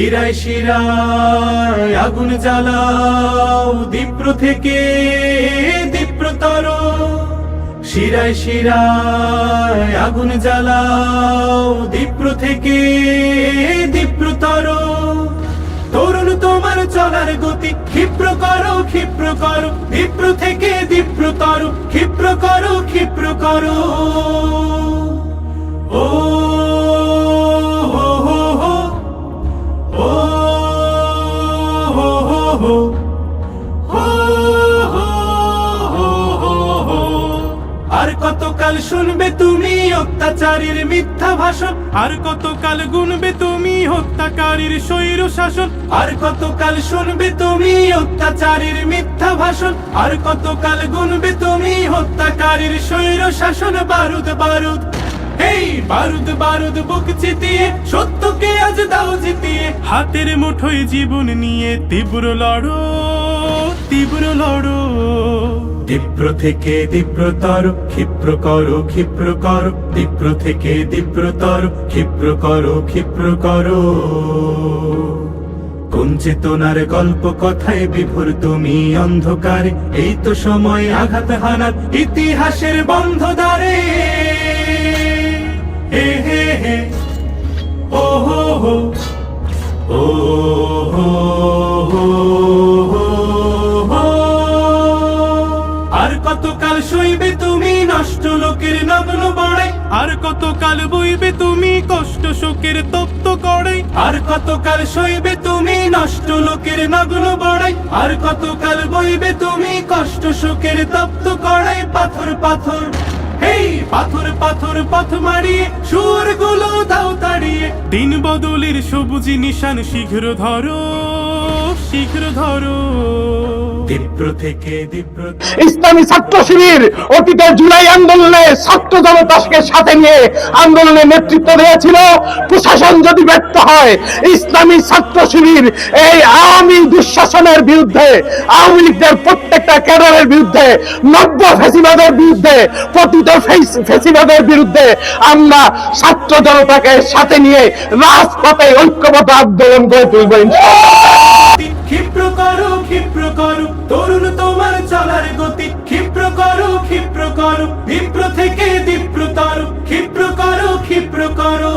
শিরায় শিরায় আগুন জ্বালাও, দীপ্র থেকে দীপ্রতর। শিরায় শিরায় আগুন জ্বালাও, দীপ্র থেকে দীপ্রতর। তরুণ, তোমার চলার গতি ক্ষিপ্র করো ক্ষিপ্র করো। দীপ্র থেকে দীপ্রতর, ক্ষিপ্র করো ক্ষিপ্র করো। আর কতকাল শুনবে তুমি অত্যাচারীর মিথ্যা ভাষণ? আর কতকাল গুনবে তুমি হত্যাকারীর স্বৈর শাসন? আর কতকাল শুনবে তুমি অত্যাচারীর মিথ্যা ভাষণ? আর কতকাল গুনবে তুমি হত্যাকারীর স্বৈর শাসন? বারুদ বারুদ। এই বারুদ বারুদ, বুক চিতিয়ে সত্যকে আজ দাও জিতিয়ে। হাতের মুঠোয় জীবন নিয়ে তীব্র লড়ো তীব্র লড়ো। তীব্র থেকে তীব্রতর ক্ষিপ্র কর ক্ষিপ্র কর, তীব্র থেকে তীব্রতর ক্ষিপ্র কর ক্ষিপ্র কর। কোন চেতনার গল্প কথায় বিভোর তুমি অন্ধকারে, এই তো সময় আঘাত হানার ইতিহাসের বন্ধ দ্বারে। সইবে তুমি নষ্ট লোকের নগ্ন বড়ে আর কতকাল বইবে তুমি কষ্ট শোকের তপ্ত করে আর কতকাল সইবে তুমি নষ্ট লোকের নগ্ন বড়াই আর কতকাল বইবে তুমি কষ্ট শোকের তপ্ত করে পাথর পাথর, হেই, পাথর পাথর পথ মারিয়ে, সুরগুলো দাও তাড়িয়ে। দিন বদলের সবুজ নিশান শীঘ্র ধরো শীঘ্র ধরো। ইসলামী ছাত্র শিবির অতীতের জুলাই আন্দোলনে ছাত্র জনতাকে সাথে নিয়ে আন্দোলনে নেতৃত্ব দিয়েছিল প্রশাসন যদি ব্যর্থ হয় ইসলামী ছাত্র শিবির এই আওয়ামী দুঃশাসনের বিরুদ্ধে আওয়ামী লীগের প্রত্যেকটা ক্যাডারের বিরুদ্ধে নব্য ফেসিবাদের বিরুদ্ধে পতিত ফেস- ফেসিবাদের বিরুদ্ধে আমরা ছাত্র জনতাকে সাথে নিয়ে রাজপথে ঐক্যবদ্ধ আন্দোলন গড়ে তুলব ইনশাআল্লাহ। ক্ষিপ্র করো। তরুণ, তোমার চলার গতি। ক্ষিপ্র করো ক্ষিপ্র করো। বিপ্র থেকে দীপ্র তর। ক্ষিপ্র করো ক্ষিপ্র করো।